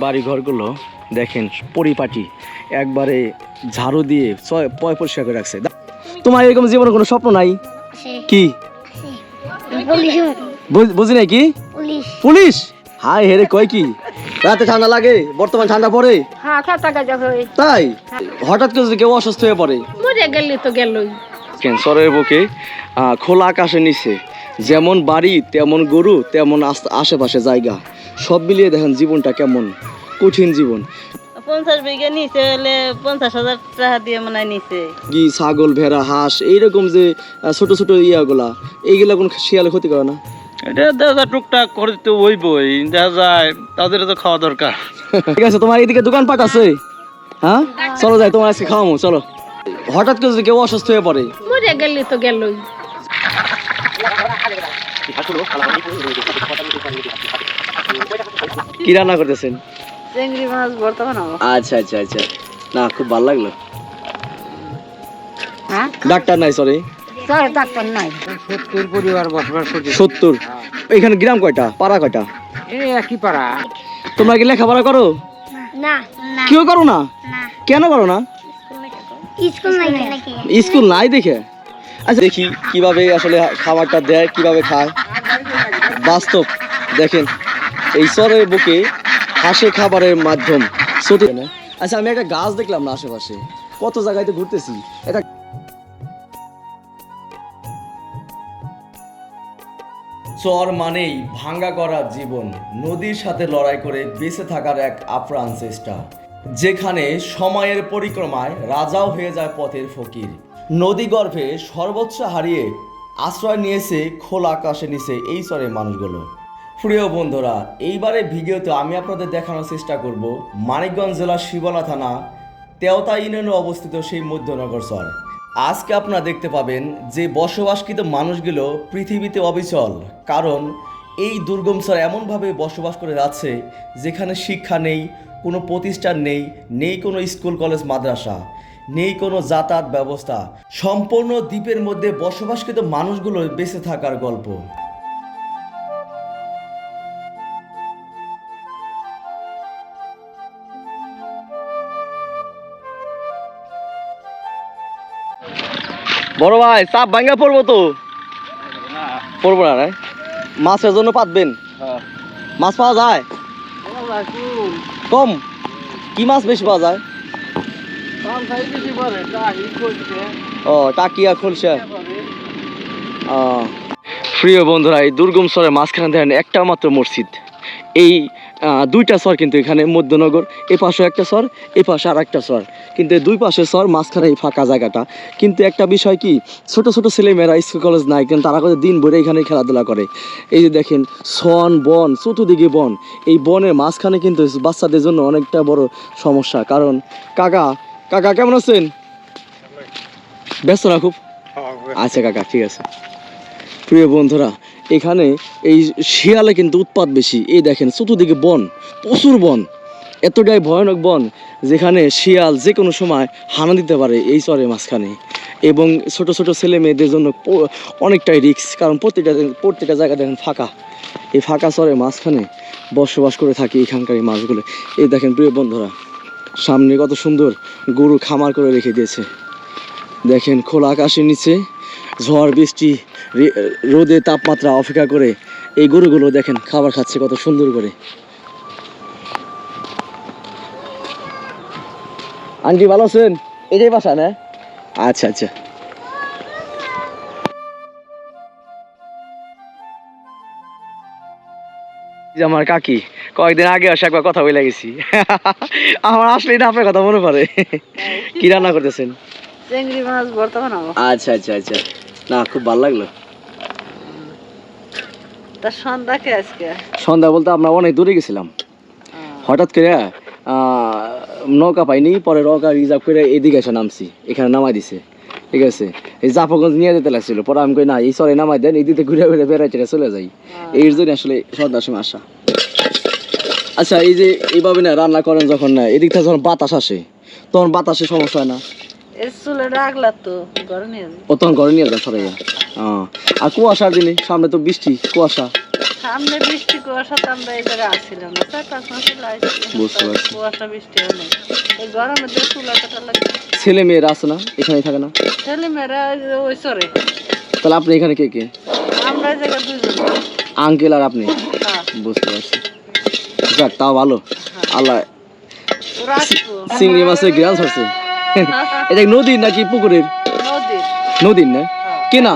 বাড়ি ঘরগুলো দেখেন পরিপাটি একবারে ঝাড়ু দিয়ে পয় পরিষ্কার করে রাখছে। তোমার এরকম জীবনে কোনো স্বপ্ন নাই? কি? বুঝ- নাই কি? পুলিশ। হাই হেরে কয় কি? রাতে ঠান্ডা লাগে বর্তমান ঠান্ডা পড়ে। হ্যাঁ তাই? হঠাৎ করে কেউ অসুস্থ হয়ে পড়ে। গেলে তো গেলই। ক্যান্সারের বুকে খোলা আকাশে নিচে। যেমন বাড়ি তেমন গরু তেমন আশেপাশে জায়গা। সব মিলিয়ে দেখেন জীবনটা কেমন। কঠিন জীবন। পঞ্চাশ বিঘা নিচে হলে পঞ্চাশ হাজার টাকা দিয়ে মনে নিচে। কি ছাগল ভেড়া হাঁস এইরকম যে ছোট ছোট ইয়াগুলা এইগুলা কোন শিয়ালে ক্ষতি করে না? এটা যায় টুকটাক করে তো ওই বই দেখা যায় তাদের তো খাওয়া দরকার। ঠিক আছে তোমার এদিকে দোকানপাট আছে? হ্যাঁ? চলো যাই তোমার আজকে খাওয়ামো চলো। হঠাৎ করে যদি কেউ অসুস্থ হয়ে পড়ে? মরে গেলে তো গেলই। কি রান্না করতেছেন? চিংড়ি মাছ বর্তমান আচ্ছা আচ্ছা আচ্ছা। না খুব ভালো লাগল। হ্যাঁ? ডাক্তার নাই সরি স্যার ডাক্তার নাই। সত্তর পরিবার বসবাস করছে। সত্তর। এখানে গ্রাম কয়টা? পাড়া কয়টা? এই একই পাড়া। তোমরা কি লেখাপড়া করো? না না। কেউ করো না? না। কেন করো না? স্কুল নাই নাকি? স্কুল নাই দেখে? আচ্ছা দেখি কীভাবে আসলে খাবারটা দেয় কীভাবে খায়। বাস্তব দেখেন। এই সরের বুকে হাসে খাবারের মাধ্যম। আচ্ছা আমি একটা গাছ দেখলাম না আশেপাশে। কত জায়গায় তো ঘুরতেছি। এটা চর মানেই ভাঙ্গা করা জীবন। নদীর সাথে লড়াই করে বেঁচে থাকার এক আপ্রাণ চেষ্টা। যেখানে সময়ের পরিক্রমায় রাজাও হয়ে যায় পথের ফকির। নদী গর্ভে সর্বোচ্চ হারিয়ে আশ্রয় নিয়েছে খোলা আকাশে নিচে এই চরের মানুষগুলো। প্রিয় বন্ধুরা এইবারে ভিডিওতে আমি আপনাদের দেখানোর চেষ্টা করব মানিকগঞ্জ জেলার শিবলা থানা, তেওতা ইউনিয়নে অবস্থিত সেই মধ্যনগর চর আজকে আপনারা দেখতে পাবেন যে বসবাসকৃত মানুষগুলো পৃথিবীতে অবিচল, কারণ এই দুর্গম চর এমনভাবে বসবাস করে যাচ্ছে যেখানে শিক্ষা নেই, কোনো প্রতিষ্ঠান নেই নেই কোনো স্কুল, কলেজ, মাদ্রাসা, নেই কোনো যাতায়াত ব্যবস্থা। সম্পূর্ণ দ্বীপের মধ্যে বসবাসকৃত মানুষগুলো বেঁচে থাকার গল্প। বড় ভাই চাপ ভাঙ্গা পড়ব তো। পড়ব না মাছের জন্য পাতবেন। মাছ পাওয়া যায়? কম? কি মাছ বেশি পাওয়া যায়? ও টাকিয়া খলসা। ও। প্রিয় বন্ধুরা এই দুর্গম স্বরের মাঝখানে দেখেন একটা মাত্র মসজিদ। এই দুইটা স্বর কিন্তু এখানে মধ্যনগর এ পাশে একটা স্বর এ পাশে আর একটা স্বর। কিন্তু দুই পাশে স্বর মাঝখানে এই ফাঁকা জায়গাটা। কিন্তু একটা বিষয় কি ছোট ছোট ছেলেমেয়েরা স্কুল কলেজ নাই কিন্তু তারা করে দিন ভরে এখানে খেলাধুলা করে। এই যে দেখেন সন বন চতুর্দিকে বন। এই বনের মাঝখানে কিন্তু বাচ্চাদের জন্য অনেকটা বড় সমস্যা। কারণ কাকা কাকা কেমন আছেন? ব্যস্ত না খুব? আচ্ছা কাকা ঠিক আছে। প্রিয় বন্ধুরা এখানে এই শিয়ালে কিন্তু উৎপাত বেশি। এই দেখেন, চতুর্দিকে বন, প্রচুর বন। এতটাই ভয়ানক বন যেখানে শিয়াল যে কোনো সময় হানা দিতে পারে এই চরের মাঝখানে। এবং ছোট ছোট ছেলে মেয়েদের জন্য অনেকটাই রিস্ক কারণ প্রত্যেকটা প্রত্যেকটা জায়গা দেখেন ফাঁকা। এই ফাঁকা চরের মাঝখানে বসবাস করে থাকে এখানকার এই মাছগুলো। এই দেখেন, প্রিয় বন্ধুরা, সামনে কত সুন্দর গরু খামার করে রেখে দিয়েছে। দেখেন, খোলা আকাশের নিচে ঝড় বৃষ্টি রোদে তাপমাত্রা অপেক্ষা করে এই গরুগুলো দেখেন খাবার খাচ্ছে কত সুন্দর করে। আন্টি ভালো আছেন? এটাই বাসা না? আচ্ছা আচ্ছা। আমার কাকি কয়েকদিন আগে আসে একবার কথা বলে গেছি। আমার আসলেই না আপনার কথা মনে পড়ে। কি রান্না করতেছেন? চিংড়ি মাছ বর্তমান আচ্ছা আচ্ছা আচ্ছা। না খুব ভালো লাগল। তার সন্ধ্যাকে আজকে? সন্ধ্যা বলতে আমরা অনেক দূরে গেছিলাম। হঠাৎ করে নৌকা পাইনি পরে নৌকা রিজার্ভ করে এদিকে এসে নামছি এখানে নামাই দিছে। ঠিক আছে? এই জাফরগঞ্জ নিয়ে যেতে লাগছিল পরে আমি কই না এই সরে নামাই দেন এদিকে ঘুরে ঘুরে বেড়াইতে চলে যাই। এই জন্য আসলে সন্ধ্যার সময় আসা। আচ্ছা এই যে এইভাবে না রান্না করেন যখন না এদিক থেকে যখন বাতাস আসে তখন বাতাসে সমস্যা হয় না? ও তখন ঘরে নিয়ে যান আর কুয়াশার দিনে সামনে তো বৃষ্টি কুয়াশা। সামনে বৃষ্টি আমরা আসছিলাম না। চার পাঁচ মাস বুঝতে পারছি। কুয়াশা বৃষ্টি হলে এই গরমে দিয়ে চুলা লাগে। ছেলে মেয়েরা আছে না? এখানে থাকে না? ছেলে মেয়েরা ওই তাহলে আপনি এখানে কে কে? আমরা দুজন আঙ্কেল আর আপনি? হ্যাঁ। বুঝতে পারছি। যাক তাও ভালো। আল্লাহ। রাখব। চিংড়ি মাছের গ্রাম ছাড়ছে এটা কি নদীর নাকি পুকুরের? নদীর। না? কেনা?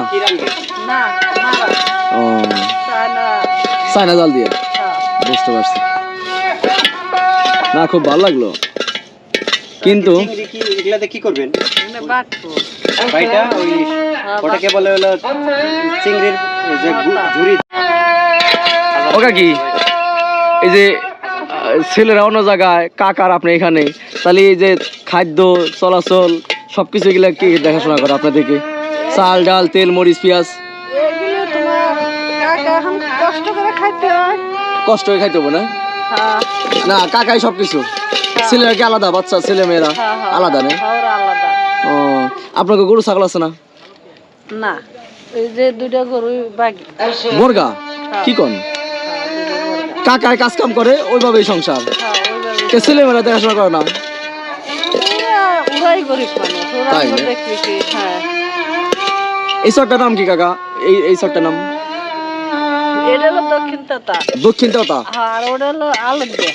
না মারা। ও। চায়না। জাল দিয়ে? হ্যাঁ। বুঝতে পারছি। না খুব ভালো লাগল। কিন্তু চিংড়ি কি এগুলাতে কি করবেন? মানে ভাইটা ওই হ্যাঁ, ওটাকে বলে হলো চিংড়ির এই যে ঝুড়ি। ওকা কি এই যে ছেলেরা অন্য জায়গায় কাকার আপনি এখানে তাহলে এই যে খাদ্য চলাচল সবকিছু এগুলা কি দেখাশোনা করে আপনাদেরকে? চাল ডাল তেল মরিচ পেঁয়াজ? কষ্ট করে খাইতে হয়। হবে না? হ্যাঁ। না কাকাই সবকিছু। ছেলেরা কি আলাদা? বাচ্চা ছেলে মেয়েরা? হ্যাঁ, হ্যাঁ। আলাদা না? ওরা আলাদা। ও আপনাকে গরু ছাগল আছে না? না। এই যে দুইটা গরু বাকি। মুরগা কি কোন? কাকায় কাজ কাম করে ওইভাবেই সংসার। হ্যাঁ ওইভাবে কে ছেলে মেয়েরা দেখাশোনা করে না। ওরাই গরিব মানুষ তাই না? হ্যাঁ। এই শটটার নাম কি কাকা? এই এই শটটার নাম? এটা হলো দক্ষিণ তাতা। দক্ষিণ তেওতা আর ওটা হলো আলুর দে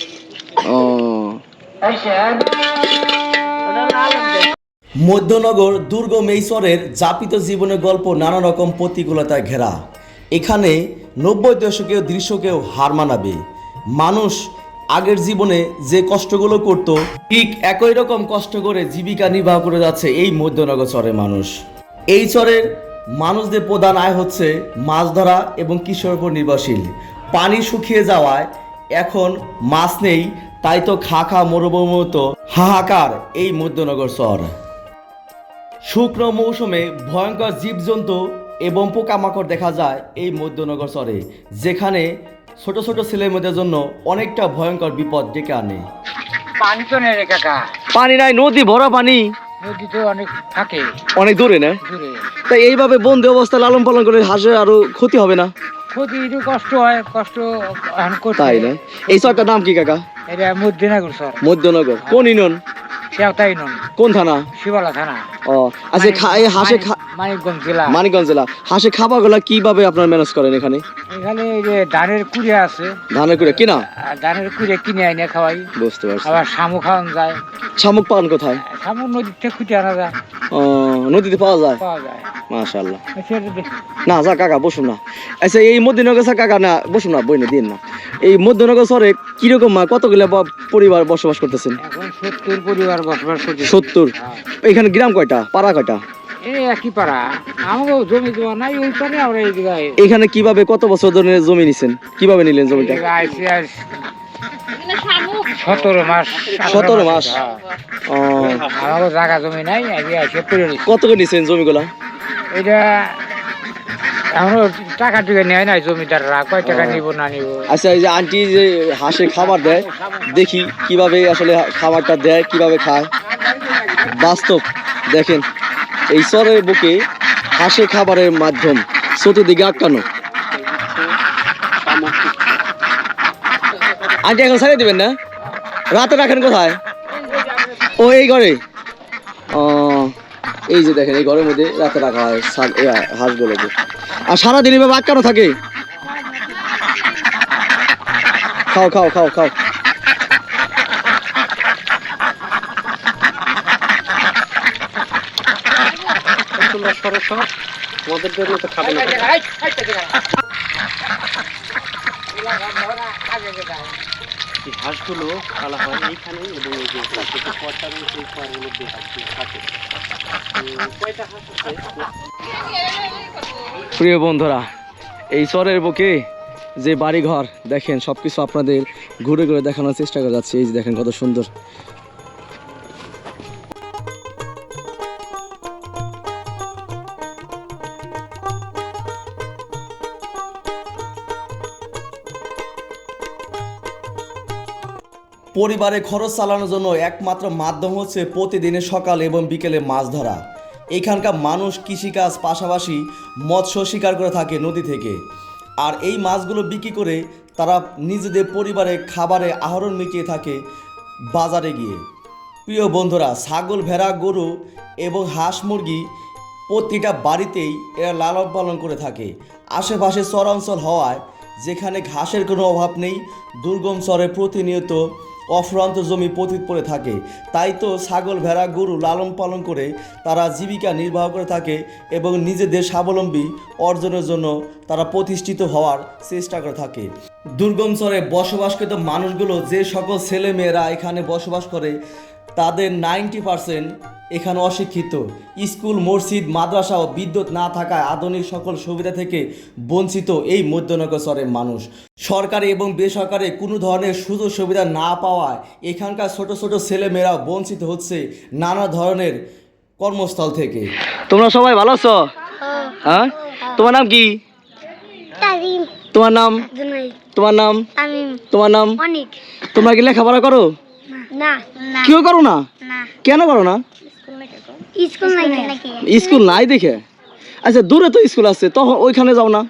ও। ওটা হলো আলুর দে মধ্যনগর দুর্গম এই শহরের যাপিত জীবনের গল্প নানা রকম প্রতিকূলতায় ঘেরা। এখানে নব্বই দশকেও দৃশ্যকেও হার মানাবে। মানুষ আগের জীবনে যে কষ্টগুলো করত, ঠিক একই রকম কষ্ট করে জীবিকা নির্বাহ করে যাচ্ছে এই মধ্যনগর চরের মানুষ। এই চরের মানুষদের প্রধান আয় হচ্ছে মাছ ধরা এবং কৃষির উপর নির্ভরশীল। পানি শুকিয়ে যাওয়ায় এখন মাছ নেই, তাই তো খা খা মরুভূমির মতো হাহাকার এই মধ্যনগর চর। শুকনো মৌসুমে ভয়ঙ্কর জীবজন্তু এবং পোকামাকড় দেখা যায় এই মধ্যনগর চরে যেখানে ছোট ছোট ছেলের মেয়েদের জন্য অনেকটা ভয়ঙ্কর বিপদ ডেকে আনে। পানি তো নেই রে কাকা। পানি নাই নদী ভরা পানি। নদী তো অনেক থাকে। অনেক দূরে না? দূরে। তাই এইভাবে বন্দি অবস্থা লালন পালন করে হাঁসের আরও ক্ষতি হবে না? ক্ষতি একটু কষ্ট হয় কষ্ট তাই না? এই চরটার নাম কি কাকা? এটা মধ্যনাগর স্যার মধ্যনগর কোন ইউনিয়ন? সেও নন। কোন থানা? শিবালা থানা। ও আচ্ছা খা- এই হাঁসে খা- মানিকগঞ্জ জেলা। মানিকগঞ্জ জেলা। হাঁসে খাবারগুলা কীভাবে আপনারা ম্যানেজ করেন এখানে? এখানে এই যে ধানের কুড়ে আছে। ধানের করে কিনা? আর ধানের কুড়ে কিনে আইনে খাওয়াই। বুঝতে পারছি। আবার শামুক খাওয়ানো যায়। শামুক পালন কোথায়? শামুক নদীর থেকে আনা যায়। ও নদীতে পাওয়া যায়? পাওয়া যায়। সেটা দেখি না যা কাকা বসুন না। আচ্ছা এই স্যার কাকা না বসুন না বই না দিন না। এই মধ্যনগর শহরে কীরকম মা? কতগুলো পরিবার বসবাস করতেছেন? সত্তর পরিবার বসবাস করছে সত্তর। এখানে গ্রাম কয়টা? পাড়া কয়টা? এই একই পাড়া। আমাকেও জমি দেওয়া নাই ওই পারে আমরা এই জায়গায়। এখানে কীভাবে কত বছর ধরে জমি নিছেন? কীভাবে নিলেন জমিটা? সতেরো মাস সতেরো মাস। হ্যাঁ। ও, আমাকে জায়গা জমি নাই আগে এসে কত করে নিছেন জমিগুলা? এটা এখনও টাকা টুকা নেয় নাই জমিদাররা। কয় টাকা নিব না নিব? আচ্ছা এই যে আন্টি যে হাঁসের খাবার দেয় দেখি কীভাবে আসলে খাবারটা দেয় কীভাবে খায়। বাস্তব দেখেন এই চরের বুকে হাঁসের খাবারের মাধ্যম চতুর্দিকে আটকানো। আন্টি এখন ছাড়িয়ে দিবেন না? রাতে রাখেন কোথায়? ও এই ঘরে। ও এই যে দেখেন এই ঘরের মধ্যে রাতে রাখা হয় এ, হাঁসগুলোকে আর সারাদিন এভাবে আটকানো থাকে? খাও খাও খাও খাও। তোমরা হাঁসগুলো পালা হয় এইখানে এবং এই যে চারদিকে রয়েছে এই মধ্যে হাঁসগুলো থাকে। প্রিয় বন্ধুরা, এই চরের বুকে যে বাড়িঘর, দেখেন সব কিছু আপনাদের ঘুরে ঘুরে দেখানোর চেষ্টা করে যাচ্ছে। এই যে দেখেন কত সুন্দর পরিবারে খরচ চালানোর জন্য একমাত্র মাধ্যম হচ্ছে প্রতিদিনের সকাল এবং বিকেলে মাছ ধরা। এখানকার মানুষ কৃষিকাজ পাশাপাশি মৎস্য শিকার করে থাকে নদী থেকে। আর এই মাছগুলো বিক্রি করে তারা নিজেদের পরিবারে খাবারে আহরণ মিটিয়ে থাকে বাজারে গিয়ে। প্রিয় বন্ধুরা, ছাগল, ভেড়া, গরু এবং হাঁস মুরগি প্রতিটা বাড়িতেই এরা লালন পালন করে থাকে। আশেপাশে চরাঞ্চল হওয়ায় যেখানে ঘাসের কোনো অভাব নেই, দুর্গম চরে প্রতিনিয়ত অফুরান্ত জমি পতিত পড়ে থাকে। তাই তো ছাগল, ভেড়া, গরু লালন পালন করে তারা জীবিকা নির্বাহ করে থাকে এবং নিজেদের স্বাবলম্বী অর্জনের জন্য তারা প্রতিষ্ঠিত হওয়ার চেষ্টা করে থাকে। দুর্গম চরে বসবাসকৃত মানুষগুলো যে সকল ছেলে মেয়েরা এখানে বসবাস করে, তাদের নাইনটি পার্সেন্ট এখানে অশিক্ষিত স্কুল মসজিদ মাদ্রাসা ও বিদ্যুৎ না থাকায় আধুনিক সকল সুবিধা থেকে বঞ্চিত এই মধ্যনগর চরের মানুষ। সরকারি এবং বেসরকারি কোনো ধরনের সুযোগ সুবিধা না পাওয়ায় এখানকার ছোট ছোট ছেলেমেয়েরা বঞ্চিত হচ্ছে নানা ধরনের কর্মস্থল থেকে। তোমরা সবাই ভালো আছো? হ্যাঁ। তোমার নাম কি? তোমার নাম? জুনাই তোমার নাম? তোমার নাম? অনেক। তোমরা কি লেখাপড়া করো? না। না কেউ করো না? না। কেন করো না? স্কুল নাই স্কুল নাই। দেখে? আচ্ছা দূরে তো স্কুল আছে তখন ওইখানে যাও না।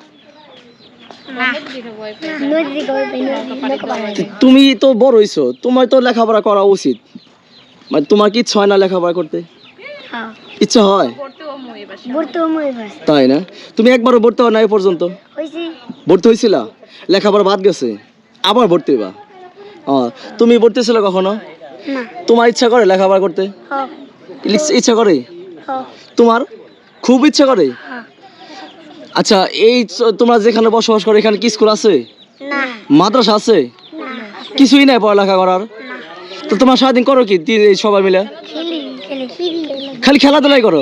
তুমি তো বড় হইছো তোমার তো লেখাপড়া করা উচিত। মানে তোমার কি ইচ্ছা হয় না লেখাপড়া করতে? হ্যাঁ। ইচ্ছা হয়? তাই না? তুমি একবারও ভর্তি হও না এই পর্যন্ত? ভর্তি হয়েছিল লেখাপড়া বাদ গেছে? আবার ভর্তি হইবা? তুমি ভর্তি ছিল কখনো? তোমার ইচ্ছা করে লেখাপড়া করতে? হ ইচ্ছা- করে? তোমার? খুব ইচ্ছা করে? হ্যাঁ। আচ্ছা এই তোমরা যেখানে বসবাস করো এখানে কি স্কুল আছে? মাদ্রাসা আছে? কিছুই নাই পড়ালেখা করার? তো তোমার সারাদিন করো কি সবাই মিলে? খেলি খেলি খেলি খালি। খেলাধুলাই করো?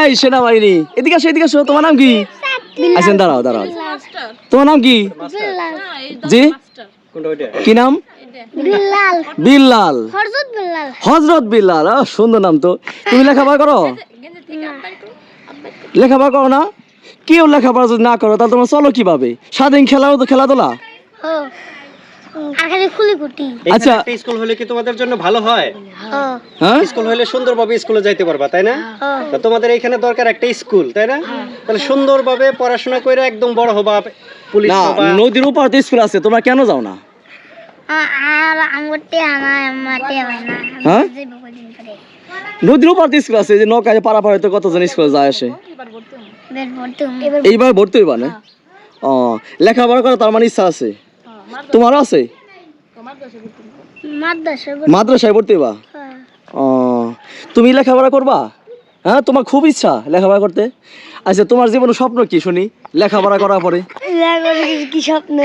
এই সেনাবাহিনী। এদিকে আসো এদিকে আসো তোমার নাম কি? আচ্ছা দাঁড়াও দাঁড়াও। তোমার নাম কি? জি? কি নাম? বিল্লাল। হজরত বিল্লাল সুন্দর নাম তো। তুমি লেখাপড়া করো? লেখাপড়া করো না? কেউ লেখাপড়া যদি না করো তাহলে তোমার চলো কীভাবে? সারাদিন খেলাও তো খেলাধুলা। হ আর খালি খুলি কুটি আচ্ছা। আচ্ছা স্কুল হলে কি তোমাদের জন্য ভালো হয়? হ্যাঁ? স্কুল হলে সুন্দরভাবে স্কুলে যাইতে পারবা তাই না? তোমাদের এখানে দরকার একটা স্কুল তাই না? তাহলে সুন্দরভাবে পড়াশোনা করে একদম বড় হবা পুলিশ নদীর উপর স্কুল আছে তোমরা কেন যাও না? হয়? নদীর উপর তো স্কুল আছে যে নৌকায় পারাপারে তো কতজন স্কুলে যায় আসে? এইবার ভর্তি হইবা না? ও লেখাপড়া করা তার মানে ইচ্ছা আছে? তোমারও আছে? মাদ্রাসা মাদ্রাসায় ভর্তি হইবা? হ্যাঁ। ও তুমি লেখাপড়া করবা? হ্যাঁ তোমার খুব ইচ্ছা লেখাপড়া করতে? আচ্ছা তোমার জীবনের স্বপ্ন কি শুনি? লেখাপড়া করার পরে? কি স্বপ্ন।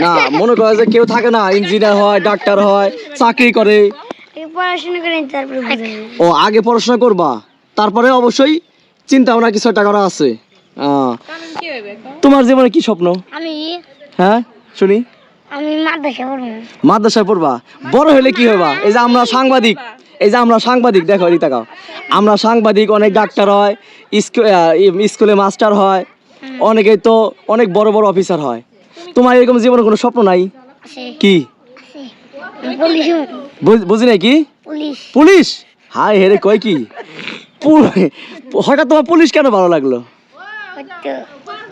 না মনে করে যে কেউ থাকে না ইঞ্জিনিয়ার হয় ডাক্তার হয় চাকরি করে। পড়াশোনা করে তারপরে ও আগে পড়াশোনা করবা? তারপরে অবশ্যই চিন্তা ভাবনা কিছু একটা করা আছে। আহ, তোমার জীবনে কি স্বপ্ন? আমি হ্যাঁ শুনি? আমি মাদ্রাসা পড়ব। মাদ্রাসায় পড়বা? বড় হলে কি হবা এই যে আমরা সাংবাদিক এই যে আমরা সাংবাদিক দেখো এদিকে তাকাও। আমরা সাংবাদিক অনেক ডাক্তার হয় স্কুলে মাস্টার হয় অনেকে তো অনেক বড় বড় অফিসার হয়। তোমার এরকম জীবনে কোনো স্বপ্ন নাই? কি। বুঝ- নাই কি? পুলিশ। হাই হেরে কয় কি? হঠাৎ তোমার পুলিশ কেন ভালো লাগল?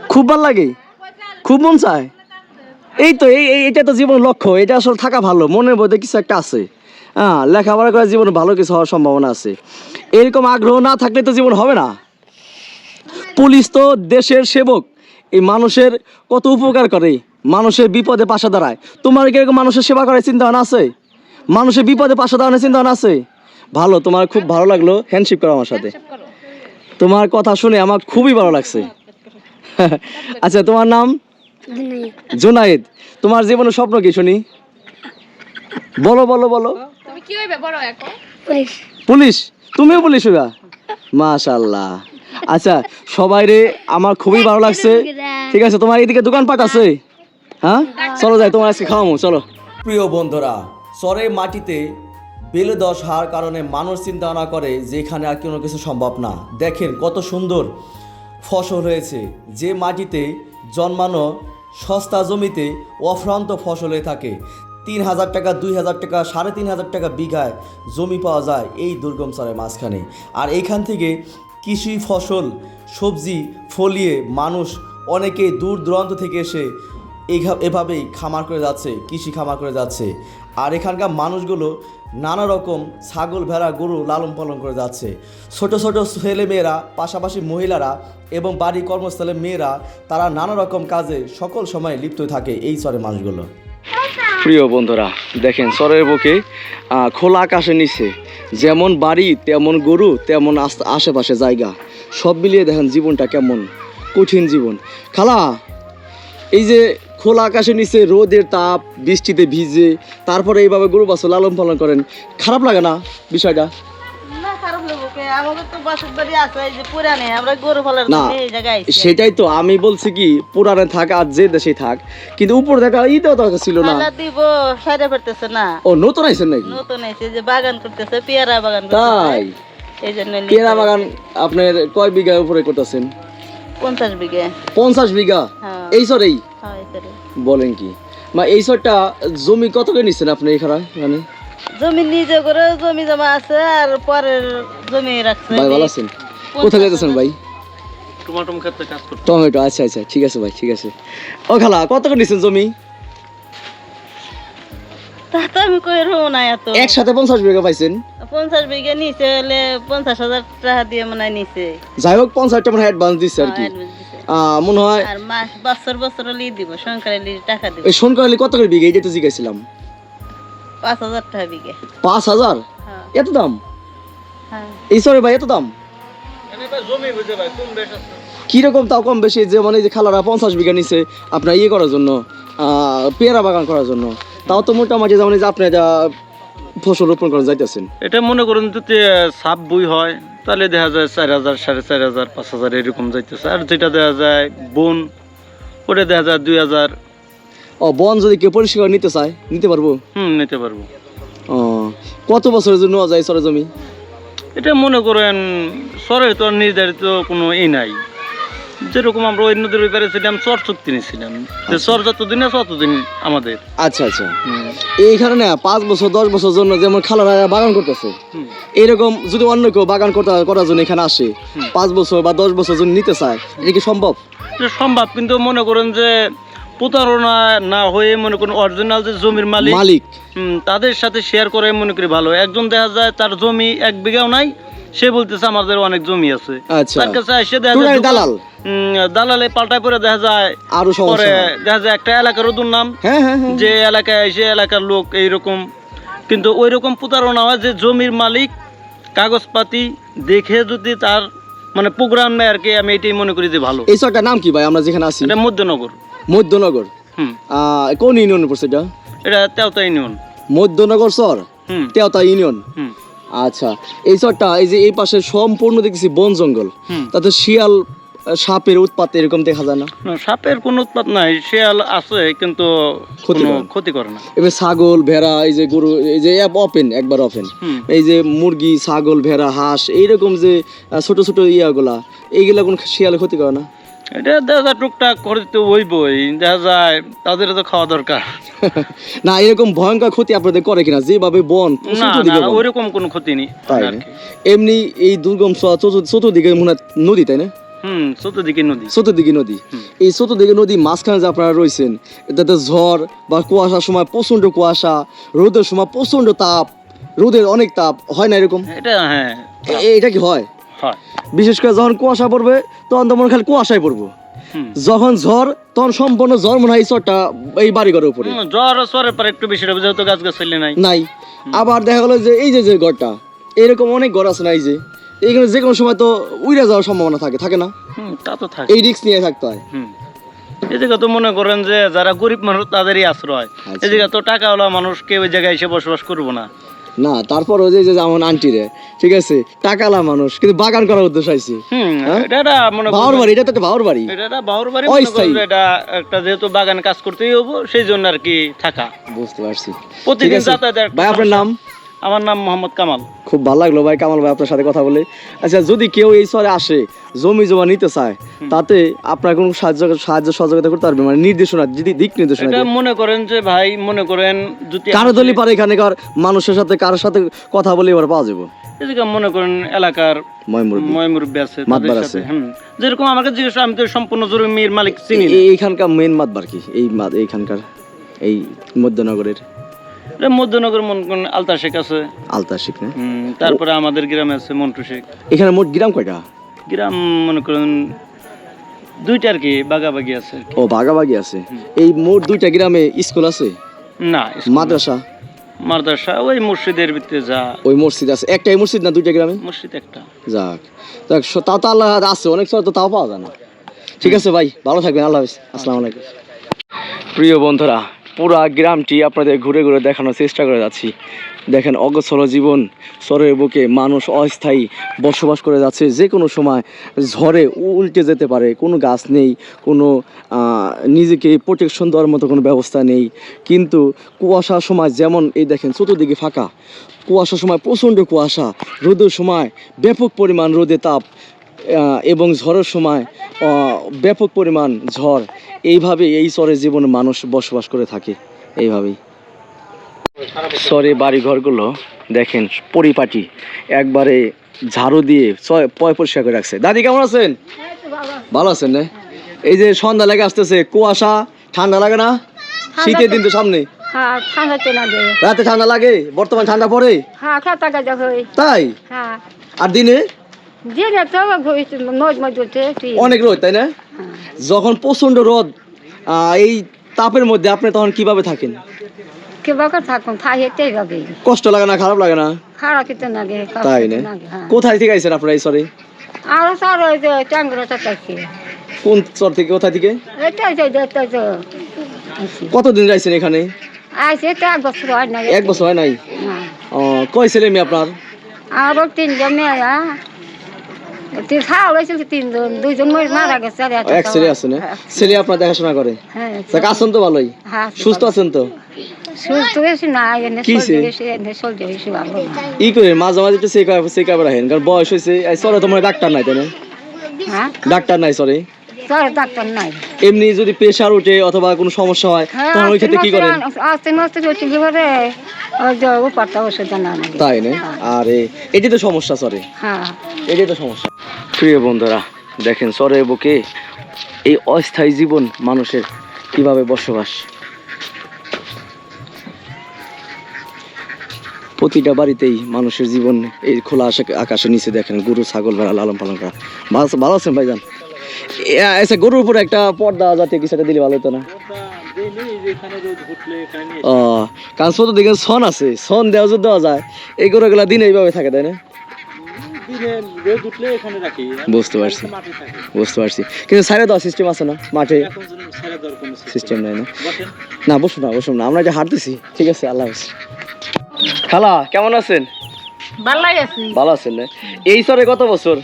খুব ভালো লাগে? খুব মন চায়? এই তো এই এই- এটা তো জীবন লক্ষ্য এটা আসলে থাকা ভালো মনের মধ্যে কিছু একটা আছে। হ্যাঁ লেখাপড়া করে জীবনে ভালো কিছু হওয়ার সম্ভাবনা আছে। এরকম আগ্রহ না থাকলে তো জীবন হবে না। পুলিশ তো দেশের সেবক। এই মানুষের কত উপকার করে। মানুষের বিপদে পাশে দাঁড়ায়। তোমার কি এরকম মানুষের সেবা করার চিন্তা ভাবনা আছে? মানুষের বিপদে পাশে দাঁড়ানোর চিন্তা ভাবনা আছে? ভালো তোমার খুব ভালো লাগল। হ্যান্ডশিপ করো আমার সাথে। তোমার কথা শুনে আমার খুবই ভালো লাগছে। আচ্ছা তোমার নাম? জুনাইদ। তোমার জীবনের স্বপ্ন কি শুনি? বলো বলো। বলো। পুলিশ। পুলিশ? তুমিও পুলিশ হইবা? মাশাল্লাহ আচ্ছা সবাই রে আমার খুবই ভালো লাগছে। ঠিক আছে তোমার এদিকে দোকানপাট আছে? হ্যাঁ? চলো যাই তোমার আজকে খাওয়ামো চলো। প্রিয় বন্ধুরা চরের মাটিতে বেলে দশ হওয়ার কারণে মানুষ চিন্তা না করে যে এখানে আর কোনো কিছু সম্ভব না। দেখেন কত সুন্দর ফসল হয়েছে। যে মাটিতে জন্মানো সস্তা জমিতে অফ্রান্ত ফসল হয়ে থাকে। তিন হাজার টাকা, দুই হাজার টাকা, সাড়ে তিন হাজার টাকা বিঘায় জমি পাওয়া যায় এই দুর্গম চরের মাঝখানে। আর এইখান থেকে কৃষি ফসল, সবজি ফলিয়ে মানুষ অনেকে দূর দূরান্ত থেকে এসে এভাবেই খামার করে যাচ্ছে, কৃষি খামার করে যাচ্ছে। আর এখানকার মানুষগুলো নানা রকম ছাগল, ভেড়া, গরু লালন পালন করে যাচ্ছে। ছোট ছোট ছেলে মেয়েরা, পাশাপাশি মহিলারা এবং বাড়ি কর্মস্থলে মেয়েরা, তারা নানা রকম কাজে সকল সময় লিপ্ত থাকে এই চরে মানুষগুলো। প্রিয় বন্ধুরা, দেখেন সরের বুকে খোলা আকাশের নিচে, যেমন বাড়ি, তেমন গরু, তেমন আশেপাশে জায়গা। সব মিলিয়ে দেখেন জীবনটা কেমন কঠিন জীবন। খালা, এই যে খোলা আকাশের নিচে রোদের তাপ, বৃষ্টিতে ভিজে, তারপরে এইভাবে গরু বাছুর লালন পালন করেন, খারাপ লাগে না বিষয়টা? সেটাই তো আমি বলছি কি পুরানে থাক আর যে দেশে থাক কিন্তু উপর দেখা ইতেও তো ছিল না। দিব সাইডে ফেরতেছে না। ও নতুন আইছেন নাকি? নতুন যে বাগান করতেছে পেয়ারা বাগান তাই? পেয়ারা বাগান আপনার কয় বিঘা উপরে করতেছেন? পঞ্চাশ বিঘে। পঞ্চাশ বিঘা? হ্যাঁ। এই সরেই? হ্যাঁ। বলেন কি। মা এই সরটা জমি কত করে নিচ্ছেন আপনি এখানে মানে? জমি নিজে করে জমি জমা আছে আর পরের জমি রাখছে। ভাই ভালো আছেন? কোথায় যেতেছেন ভাই? টমাটম ক্ষেত্রে কাজ করতে টমেটো আচ্ছা আচ্ছা ঠিক আছে ভাই ঠিক আছে। ও খালা কত করে নিচ্ছেন জমি? তা তো আমি কই রো না এত। একসাথে পঞ্চাশ বিঘা পাইছেন? পঞ্চাশ বিঘে নিচে হলে পঞ্চাশ হাজার টাকা দিয়ে মনে নিচে যাই হোক পঞ্চাশ টাকা মানে অ্যাডভান্স দিচ্ছে আর কি। হ্যাঁ, দিছে। আহ, মনে হয় আর মাস বছর বছর লি দিব সংখ্যায় লি টাকা দিব। এই সোনকালি কত করে বিঘা? এইটা তো জিজ্ঞাসিলাম পাঁচ হাজার টাকা বিঘে পাঁচ হাজার? হ্যাঁ। এত দাম? হ্যাঁ। এই সরে ভাই এত দাম? জমি বুঝে ভাই কোন বেশ আছে? কীরকম তাও কম বেশি যে মানে যে খালারা পঞ্চাশ বিঘা নিছে আপনার ইয়ে করার জন্য পেয়ারা বাগান করার জন্য। তাও তো মোটামুটি যেমন যে আপনি যা ফসল রোপণ করে যাইতেছেন। এটা মনে করুন যদি সাপ বই হয় তাহলে দেখা যায় চার হাজার সাড়ে চার হাজার পাঁচ হাজার এরকম যাইতেছে। আর যেটা দেখা যায় বন ওটা দেখা যায় দুই হাজার ও বন যদি কেউ পরিষ্কার নিতে চায় নিতে পারব? হুম নিতে পারব। ও কত বছরের জন্য নেওয়া যায় সরে জমি এটা মনে করেন সরের তো নির্ধারিত কোনো ই নাই। যেরকম আমরা ওই নদীর ওই পারে ছিলাম চর চুক্তি নিয়েছিলাম। যে চর যতদিন আছে ততদিন আমাদের। আচ্ছা আচ্ছা। এইখানে না পাঁচ বছর দশ বছর জন্য যেমন খালারা বাগান করতেছে হুম। এইরকম যদি অন্য কেউ বাগান করতে করার জন্য এখানে আসে পাঁচ বছর বা দশ বছর জন্য নিতে চায় এটা কি সম্ভব? সম্ভব কিন্তু মনে করেন যে প্রতারণা না হয়ে মনে করেন অরিজিনাল যে জমির মালিক মালিক। তাদের সাথে শেয়ার করে মনে করি ভালো। একজন দেখা যায় তার জমি এক বিঘাও নাই সে বলতেছে আমাদের অনেক জমি আছে। আচ্ছা। তার কাছে এসে দেখা যায় দালাল। দালালে পাল্টায় পরে দেখা যায় আরও পরে দেখা যায় একটা এলাকার নাম হ্যাঁ হ্যাঁ হ্যাঁ। যে এলাকায় এসে এলাকার লোক এইরকম। কিন্তু ওই রকম প্রতারণা হয় যে জমির মালিক কাগজপাতি দেখে যদি তার মানে প্রোগ্রাম নেয় আর কি আমি এটাই মনে করি যে ভালো। এই সরটার নাম কি ভাই? আমরা যেখানে আছি। এটা মধ্যনগর। মধ্যনগর। কোন ইউনিয়নে পড়ছে এটা? এটা তেওতা ইউনিয়ন মধ্যনগর সর? তেওতা ইউনিয়ন আচ্ছা এই চরটা এই যে এই পাশে সম্পূর্ণ দেখতেছি বন জঙ্গল। তাতে শিয়াল সাপের উৎপাত এরকম দেখা যায় না? সাপের কোনো উৎপাত নাই শিয়াল আছে কিন্তু কোনো করে না। ক্ষতি করে না। এবার ছাগল ভেড়া এই যে গরু এই যে ওপেন একবার ওপেন এই যে মুরগি ছাগল ভেড়া হাঁস এইরকম যে ছোট ছোট ইয়াগুলা এইগুলা কোন শিয়াল ক্ষতি করে না? এটা দেখা যায় টুকটাক করে দিতে হইবই দেখা যায় তাদের তো খাওয়া দরকার। না এরকম ভয়ঙ্কর ক্ষতি আপনাদের করে কিনা? যেভাবে বন না চতুর্দিকে না ওইরকম কোনো ক্ষতি নেই তাই। এমনি এই দুর্গম চতুর্দিকে মনে নদী তাই না? হুম চতুর্দিকে নদী। চতুর্দিকে নদী। এই চতুর্দিকে নদী মাঝখানে যে আপনারা রয়েছেন এটাতে ঝড় বা কুয়াশার সময় প্রচণ্ড কুয়াশা রোদের সময় প্রচণ্ড তাপ রোদের অনেক তাপ হয় না এরকম? এটা হ্যাঁ। এটা কি হয়? বিশেষ করে যখন কুয়াশা পড়বে তখন তো মনে খালি কুয়াশায় পড়ব। যখন ঝড় তখন সম্পূর্ণ ঝড় মনে হয় এই চরটা এই বাড়িঘরের উপরে। জ্বর সরের পর একটু বেশি হবে যেহেতু গাছ গাছালি নাই। নাই। আবার দেখা গেলো যে এই যে যে ঘরটা এরকম অনেক ঘর আছে না এই যে এইখানে যে কোনো সময় তো উড়ে যাওয়ার সম্ভাবনা থাকে থাকে না? তা তো থাকে। এই রিস্ক নিয়ে থাকতে হয়। এদিকে তো মনে করেন যে যারা গরিব মানুষ তাদেরই আশ্রয়। আচ্ছা। এদিকে তো টাকাওয়ালা মানুষ কেউ ওই জায়গায় এসে বসবাস করব না। না তারপর ওই যে যেমন আন্টি রে ঠিক আছে? টাকালা মানুষ কিন্তু বাগান করার উদ্দেশ্য আইছে হ্যাঁ? এটা মনে বাউর বাড়ি এটা তো বাউর বাড়ি এটা একটা বাউর বাড়ি অস্থায়ী। করেন যে এটা একটা যেহেতু বাগানে কাজ করতেই হব সেই জন্য আর কি থাকা। বুঝতে পারছি। প্রতিদিন। যাতায়াতের ভাই আপনার নাম? আমার নাম মোহাম্মদ কামাল। খুব ভালো লাগল ভাই কামাল ভাই আপনার সাথে কথা বলে। আচ্ছা যদি কেউ এই শহরে আসে জমি জমা নিতে চায় তাতে আপনার কোনো সাহায্য সাহায্য সহযোগিতা করতে পারবে? মানে নির্দেশনা যদি দিক নির্দেশনা এটা মনে করেন যে ভাই মনে করেন যদি কারও দলই পারে এখানকার মানুষের সাথে কারোর সাথে কথা বলে এবার পাওয়া যাবে। এদিকে মনে করেন এলাকার ময়মুরব্বী ময়মুরব্বী আছে মাতবার আছে। যেরকম আমাকে জিজ্ঞেস আমি তো সম্পূর্ণ জমির মালিক চিনি এইখানকার মেন মাতবার কি? এই মাত- এইখানকার এই মধ্যনগরের? মধ্যনগর মনে করেন আলতা শেখ আছে। আলতা শিখ তারপরে আমাদের গ্রামে আছে মন্টু শেখ। এখানে মোট গ্রাম কয়টা? গ্রাম মনে করেন দুইটা আর কি বাগাবাগি আছে। ও ভাগাভাগি আছে? এই মোট দুইটা গ্রামে স্কুল আছে? না মাদ্রাসা? মাদ্রাসা ওই মসজিদের ভিতরে যা। ওই মসজিদ আছে। একটাই মসজিদ না দুইটা গ্রামে? মসজিদ একটা। যাক যাক তাও তো আল্লাহ আছে অনেক সময় তো তাও পাওয়া যায় না। ঠিক আছে ভাই ভালো থাকবেন আল্লাহ হাফিজ। আসসালামু আলাইকুম। প্রিয় বন্ধুরা পুরা গ্রামটি আপনাদের ঘুরে ঘুরে দেখানোর চেষ্টা করে যাচ্ছি। দেখেন অগোছল জীবন, চরের বুকে মানুষ অস্থায়ী বসবাস করে যাচ্ছে। যে কোনো সময় ঝড়ে উল্টে যেতে পারে। কোনো গাছ নেই, কোনো নিজেকে প্রোটেকশন দেওয়ার মতো কোনো ব্যবস্থা নেই। কিন্তু কুয়াশার সময় যেমন এই দেখেন চতুর্দিকে ফাঁকা, কুয়াশার সময় প্রচণ্ড কুয়াশা, রোদের সময় ব্যাপক পরিমাণ রোদে তাপ এবং ঝড়ের সময় ব্যাপক পরিমাণ ঝড়। এইভাবে এই চরের জীবনে মানুষ বসবাস করে থাকে এইভাবেই। চরে বাড়ি ঘরগুলো দেখেন পরিপাটি একবারে ঝাড়ু দিয়ে পয় পরিষ্কার করে রাখছে। দাদি কেমন আছেন? ভালো আছেন না? এই যে সন্ধ্যা লেগে আসতেছে কুয়াশা ঠান্ডা লাগে না? শীতের দিন তো সামনে। হ্যাঁ রাতে ঠান্ডা লাগে বর্তমান ঠান্ডা পড়ে? হ্যাঁ তাই? হ্যাঁ। আর দিনে? দিনে তো নজ মজুতে অনেক রোদ তাই না? যখন প্রচণ্ড রোদ এই তাপের মধ্যে আপনি তখন কীভাবে থাকেন? থাকুন? হেঁটেই কষ্ট লাগে না খারাপ লাগে না? খারাপ লাগে তাই না? হ্যাঁ। কোথায় থেকে আইছেন আপনারা এই সরে আর স্যার ওই যে ট্যাংরা চাচ্ছি কোন চর থেকে কোথায় থেকে? কতদিন যাইছেন এখানে? আইসে তো এক বছর হয় না এক বছর হয় নাই? হ্যাঁ। ও, কয় ছেলে মেয়ে আপনার? আরও তিনজন মেয়া তিন খাওয়া হয়েছিল তিনজন দুইজন মারা গেছে আর এক ছেলে আছে না? ছেলে আপনার দেখাশোনা করে? হ্যাঁ আছেন তো ভালোই? হ্যাঁ সুস্থ আছেন তো? সুস্থ বেশি না এনে কিসে? বেশি এনে সর্দি বেশি ভালো ই করে মাঝে মাঝে একটু চেক আপ চেক আপ রাখেন কারণ বয়স হয়েছে সরে তোমার ডাক্তার নাই তাই না? হ্যাঁ? ডাক্তার নাই সরে ডাক্তার নাই। এমনি যদি প্রেশার ওঠে অথবা কোনো সমস্যা হয় হ্যাঁ তখন ওই ক্ষেত্রে কি করেন? আস্তে আস্তে তাই না? আরে এটাই তো সমস্যা সরে হ্যাঁ। এটাই তো সমস্যা। প্রিয় বন্ধুরা, দেখেন চরের বুকে এই অস্থায়ী জীবন মানুষের কীভাবে বসবাস? প্রতিটা বাড়িতেই মানুষের জীবন এই খোলা আশা- আকাশের নিচে দেখেন গরু, ছাগল ভেড়া লালন পালন করা। ভালো ভালো আছেন ভাইজান? আচ্ছা গরুর উপরে একটা পর্দা জাতীয় কিছু একটা দিলে ভালো হতো না। ও কারণ ছোট দিকে সন আছে, সন দেওয়া দেওয়া যায়, এই গরুগুলা দিনে এইভাবে থাকে, তাই না? বুঝতে পারছি বুঝতে পারছি। কিন্তু দেওয়া সিস্টেম আছে না মাঠে? সিস্টেম নাই। না। না বসুন না বসুন না। আমরা যে হাঁটতেছি ঠিক আছে আল্লাহ হাফেজ। খালা কেমন আছেন? ভালাই আছি। ভালো আছেন না? এই সরে কত বছর?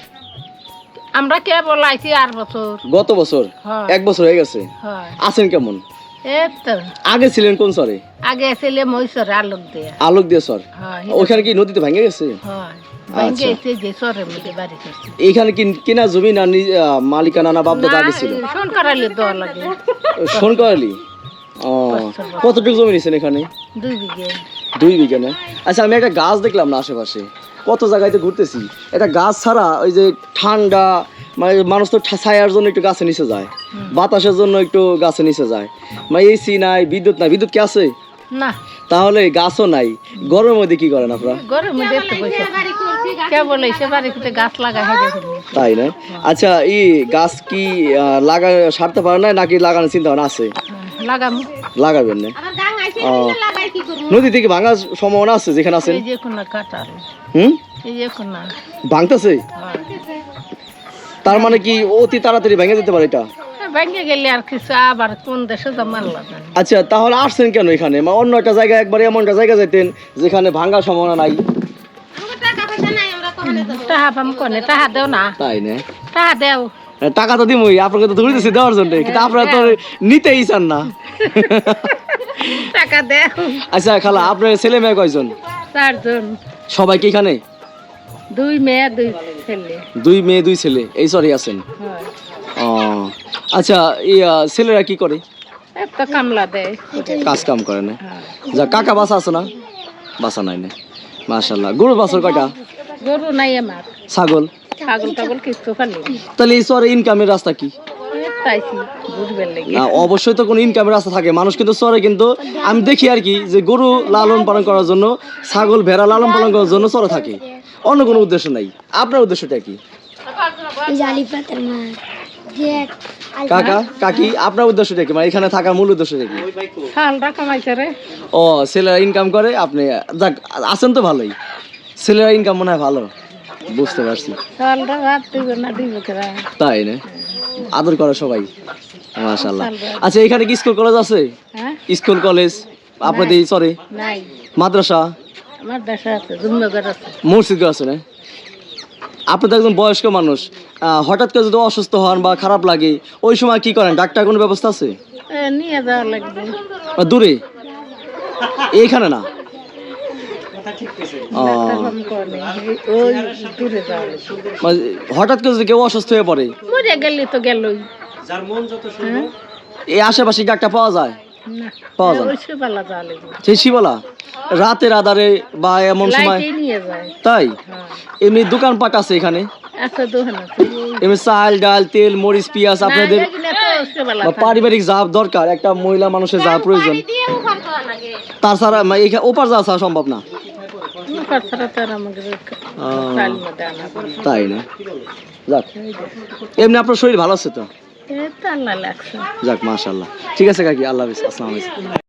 আমরা কে বলাইছি আর বছর। গত বছর? হ্যাঁ। এক বছর হয়ে গেছে। আছেন কেমন? আগে ছিলেন কোন সরে আগে ছেলে মহিষর আলোক দিয়ে। আলোক দিয়ে সর ওখানে কি নদীতে ভেঙে গেছে? হয়। আচ্ছা। কি কিনা জমি না মালিকানা না বাপদাদা আগে ছিল শোন করালে দেওয়া লাগে। শোন করালি? ও কতটুকু জমি নিছেন এখানে? দুই বিঘে। না? আচ্ছা আমি একটা গাছ দেখলাম না আশেপাশে। কত জায়গায় তো ঘুরতেছি। একটা গাছ ছাড়া ওই যে ঠান্ডা মানে মানুষ তো ছায়ার জন্য একটু গাছে নিচে যায়। বাতাসের জন্য একটু গাছে নিচে যায়। মানে এসি নাই বিদ্যুৎ নাই। বিদ্যুৎ কি আছে? না। তাহলে গাছও নাই। গরমের মধ্যে কি করেন আপনারা? ঘরের মধ্যে একটু বসে। কে বলে সে গাছ লাগা হয়ে তাই না? আচ্ছা ই গাছ কি লাগা সারতে পারে না নাকি লাগানোর চিন্তা ভাবনা আছে? লাগাবেন না। ও, নদী থেকে ভাঙার সম্ভাবনা আছে যেখানে আছেন? এই যে কোনো কাটাল হুম? এই যে কোনো ভাঙতেছে? তার মানে কি অতি তাড়াতাড়ি ভেঙে যেতে পারে এটা? ব্যাংকে গেলে আর কিছু আবার কোন দেশে জমা আচ্ছা তাহলে আসছেন কেন এখানে? মা অন্য একটা জায়গায় একবার এমন একটা জায়গায় যেতেন যেখানে ভাঙার সম্ভাবনা নাই। টাহা পাম কোনে? টাহা দেও না। তাই না? টাহা দেও। টাকা তো দিমই আপনাকে তো ধরিতেছি দেওয়ার জন্য কিন্তু আপনারা তো নিতেই চান না। টাকা দেও। আচ্ছা খালা আপনার ছেলে মেয়ে কয়জন? চারজন। সবাই কি এখানে? দুই মেয়ে দুই ছেলে। দুই মেয়ে দুই ছেলে। এই সরি আছেন? ও আচ্ছা এই ছেলেরা কি করে? একটা কামলা দেয়। কাজ কাম করে না। যা কাকা বাসা আছে না? বাসা নাই না। মাশাল্লাহ গরু বাছর কয়টা গরু নাই আমার। ছাগল? ছাগল টাগল কিছু পারলি তাহলে এই শহরে ইনকামের রাস্তা কি? না অবশ্যই তো কোনো ইনকামের রাস্তা থাকে। মানুষ কিন্তু শহরে কিন্তু আমি দেখি আর কি যে গরু লালন পালন করার জন্য ছাগল ভেড়া লালন পালন করার জন্য শহরে থাকে। অন্য কোনো উদ্দেশ্য নাই। আপনার উদ্দেশ্যটা কি? যে কাকা কাকি আপনার উদ্দেশ্যটা কি? মানে এখানে থাকার মূল উদ্দেশ্যটা কি? রে। ও ছেলেরা ইনকাম করে আপনি যাক আছেন তো ভালোই। ছেলেরা ইনকাম মনে হয় ভালো। বুঝতে পারছি। তাই না? আদর করে সবাই। মাশাল্লাহ আচ্ছা এখানে কি স্কুল কলেজ আছে? হ্যাঁ? স্কুল কলেজ আপনাদের সরি নাই। মাদ্রাসা? আমার দেশে আছে জুম্মগর আছে। মসজিদ আছে না? আপনি তো একজন বয়স্ক মানুষ আহ, হঠাৎ করে যদি অসুস্থ হন বা খারাপ লাগে ওই সময় কি করেন? ডাক্তার কোনো ব্যবস্থা আছে? নিয়ে যাওয়া লাগবে। দূরে? এইখানে না? মানে হঠাৎ করে যদি কেউ অসুস্থ হয়ে পড়ে? মরে গেলি তো গেলই। যার মন যত এই আশেপাশে ডাক্তার পাওয়া যায়? পাওয়া যায় সেই শিবলা রাতের আধারে বা এমন সময় লাইটে নিয়ে যায়। তাই? হ্যাঁ। এমনি দোকানপাট আছে এখানে? আছে দোকান আছে। এমনি চাল ডাল তেল মরিচ পেঁয়াজ আপনাদের পারিবারিক যা দরকার একটা মহিলা মানুষের যা প্রয়োজন। তাছাড়া মানে ওপার যাওয়া ছাড়া সম্ভব না। তাই না? যাক। এমনি আপনার শরীর ভালো আছে তো? যাক মাশাল্লাহ ঠিক আছে কাকি আল্লাহ হাফিজ। আসসালামু আলাইকুম।